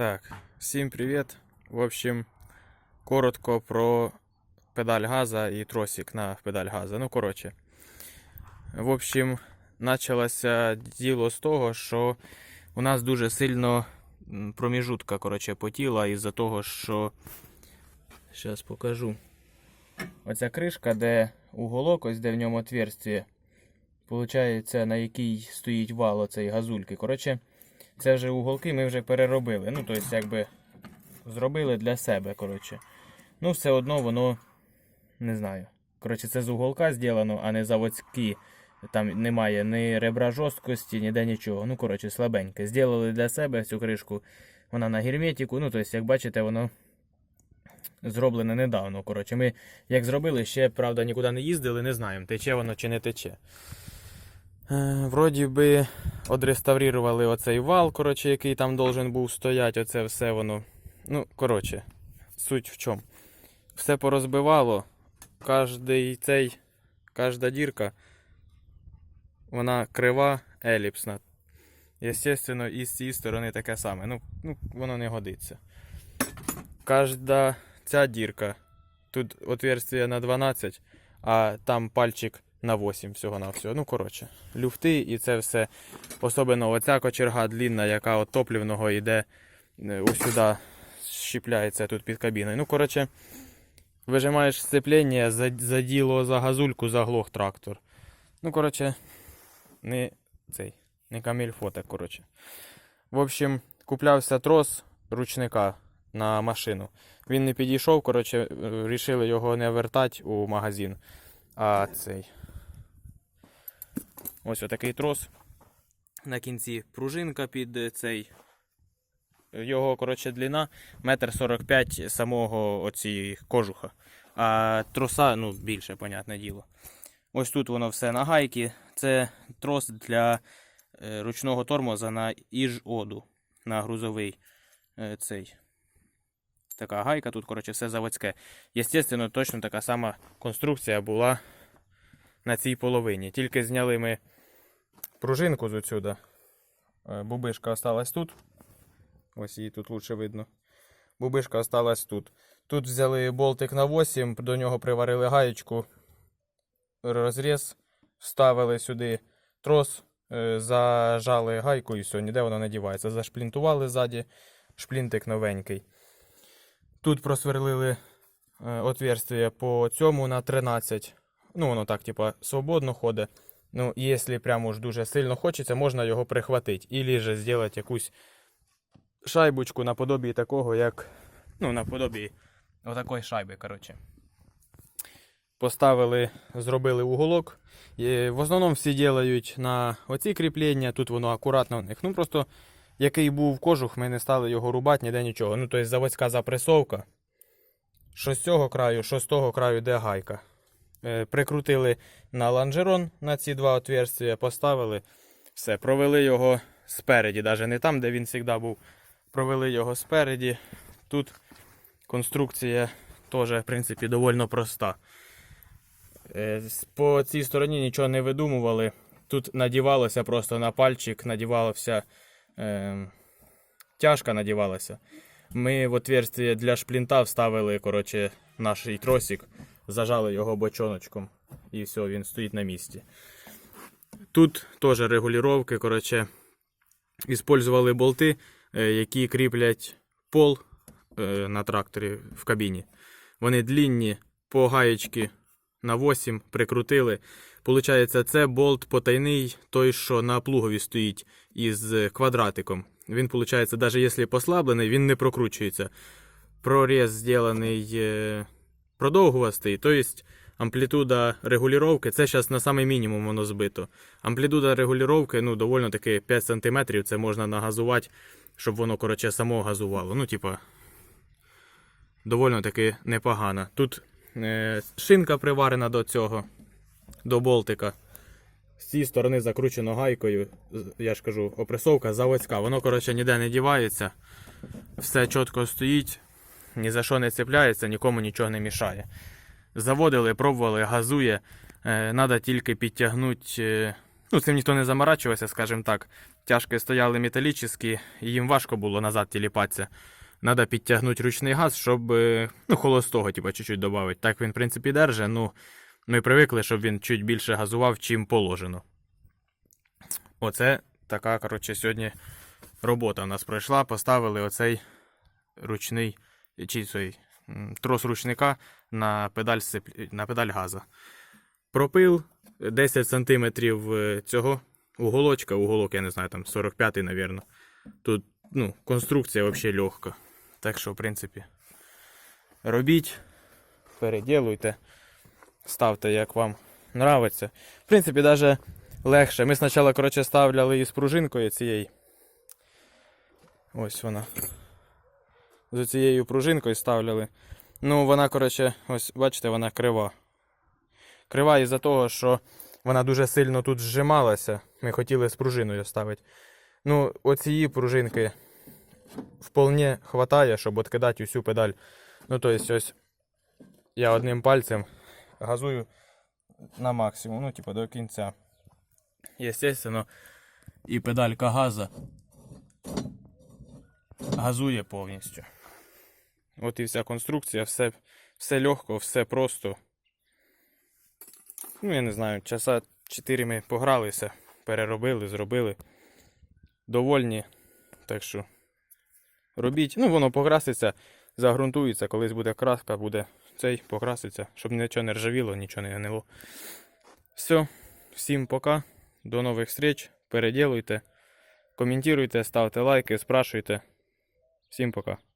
Так, всім привіт. В общем, коротко про педаль газа і тросик на педаль газа. Ну, коротше. В общем, почалося діло з того, що у нас дуже сильно проміжутка коротше, потіла із-за того, що. Зараз покажу. Оця кришка, де уголок, ось де в ньому отверстие, Получається, на якій стоїть вал оцей газульки. Коротше, це вже уголки ми вже переробили. Ну, тобто, якби зробили для себе, коротше. Ну, все одно воно не знаю. Коротше, це з уголка зроблено, а не заводські. Там немає ні ребра жорсткості, ніде нічого. Ну, коротше, слабеньке. Зробили для себе цю кришку. Вона на герметику. Ну, тобто, як бачите, воно зроблене недавно. Коротше, ми як зробили, ще, правда, нікуди не їздили, не знаємо, тече воно чи не тече. Е, Вроді би одреставрували оцей вал, коротше, який там должен був стояти, оце все воно. Ну, коротше, суть в чому. Все порозбивало. Кожний цей, кожна дірка, вона крива, еліпсна. Естественно, і з цієї сторони таке саме. Ну, ну воно не годиться. Кожна ця дірка. Тут отверстие на 12, а там пальчик на 8 всього на всього. Ну, коротше, люфти і це все. Особливо оця кочерга длінна, яка от топлівного йде е, ось щіпляється тут під кабіною. Ну, коротше, вижимаєш сцеплення, за- заділо за газульку, заглох трактор. Ну, коротше, не цей, не камільфо так, коротше. В общем, куплявся трос ручника на машину. Він не підійшов, коротше, вирішили його не вертати у магазин. А цей. Ось отакий трос. На кінці пружинка під цей. Його, коротше, длина метр сорок п'ять самого оці кожуха. А троса, ну, більше, понятне діло. Ось тут воно все на гайки. Це трос для е, ручного тормоза на іж-оду, на грузовий е, цей. Така гайка, тут, коротше, все заводське. Єстественно, точно така сама конструкція була на цій половині. Тільки зняли ми пружинку з отсюда. Е, Бубишка осталась тут. Ось її тут лучше видно. Бубишка осталась тут. Тут взяли болтик на 8, до нього приварили гаєчку, розріз, вставили сюди трос, е, зажали гайку і все, ніде воно не дівається. Зашплінтували ззаді, шплінтик новенький. Тут просверлили е, отверстие по цьому на 13. Ну, воно так, типа, свободно ходить. Ну, якщо прямо уж дуже сильно хочеться, можна його прихватити. Ілі же зробити якусь шайбочку наподобі такого, як. Ну, наподобі отакої шайби, коротше. Поставили, зробили уголок. І в основному всі роблять на оці кріплення, тут воно акуратно в них. Ну просто який був кожух, ми не стали його рубати, ніде нічого. Ну, тобто заводська запресовка. Що з цього краю, що з того краю, де гайка. Е, прикрутили на лонжерон на ці два отверстия, поставили. Все, провели його спереді, навіть не там, де він завжди був. Провели його спереді. Тут конструкція теж, в принципі, доволі проста. Е, По цій стороні нічого не видумували. Тут надівалося просто на пальчик, надівалося е, тяжка надівалася. Ми в отверстие для шплінта вставили коротше, наш тросик, зажали його бочоночком і все, він стоїть на місці. Тут теж регулювання, коротше, Іспользували болти, е, які кріплять пол е, на тракторі в кабіні. Вони длінні, по гаєчки на 8 прикрутили. Получається, це болт потайний, той, що на плугові стоїть із квадратиком. Він, виходить, навіть якщо послаблений, він не прокручується. Проріз зроблений е, продовгувастий, тобто амплітуда регулювання, це зараз на самий мінімум воно збито. Амплітуда регулювання, ну, доволі таки 5 см, це можна нагазувати, щоб воно, коротше, само газувало. Ну, типа, доволі таки непогано. Тут е, шинка приварена до цього, до болтика. З цієї сторони закручено гайкою, я ж кажу, опресовка заводська. Воно, коротше, ніде не дівається. Все чітко стоїть, ні за що не цепляється, нікому нічого не мішає. Заводили, пробували, газує. Надо тільки підтягнути е, Ну, цим ніхто не заморачувався, скажімо так. Тяжкі стояли металічні, і їм важко було назад тіліпатися. Надо підтягнути ручний газ, щоб е, ну, холостого, типа, чуть-чуть додати. Так він, в принципі, держить, ну ми привикли, щоб він чуть більше газував, чим положено. Оце така, коротше, сьогодні робота в нас пройшла. Споставили оцей ручний чи цей трос ручника на педаль, на педаль газа. Пропил 10 см цього уголочка, уголок, я не знаю, там 45-й, навірно. Тут ну, конструкція взагалі легка. Так що, в принципі, робіть, переділуйте, ставте, як вам нравиться. В принципі, навіть легше. Ми спочатку, коротше, ставляли із пружинкою цієї. Ось вона. З цією пружинкою ставляли. Ну, вона, коротше, ось, бачите, вона крива. Крива із-за того, що вона дуже сильно тут зжималася. Ми хотіли з пружиною ставити. Ну, оцієї пружинки вполне хватає, щоб відкидати усю педаль. Ну, тобто, ось я одним пальцем газую на максимум, ну, типу, до кінця. Естественно, і педалька газа газує повністю. От і вся конструкція, все, все легко, все просто. Ну, я не знаю, часа 4 ми погралися, переробили, зробили. Довольні. Так що робіть. Ну, воно покраситься, загрунтується, колись буде краска, буде цей покраситься, щоб нічого не ржавіло, нічого не гнило. Все, всім пока. До нових встреч. Переділуйте, коментуйте, ставте лайки, спрашуйте. Всім пока.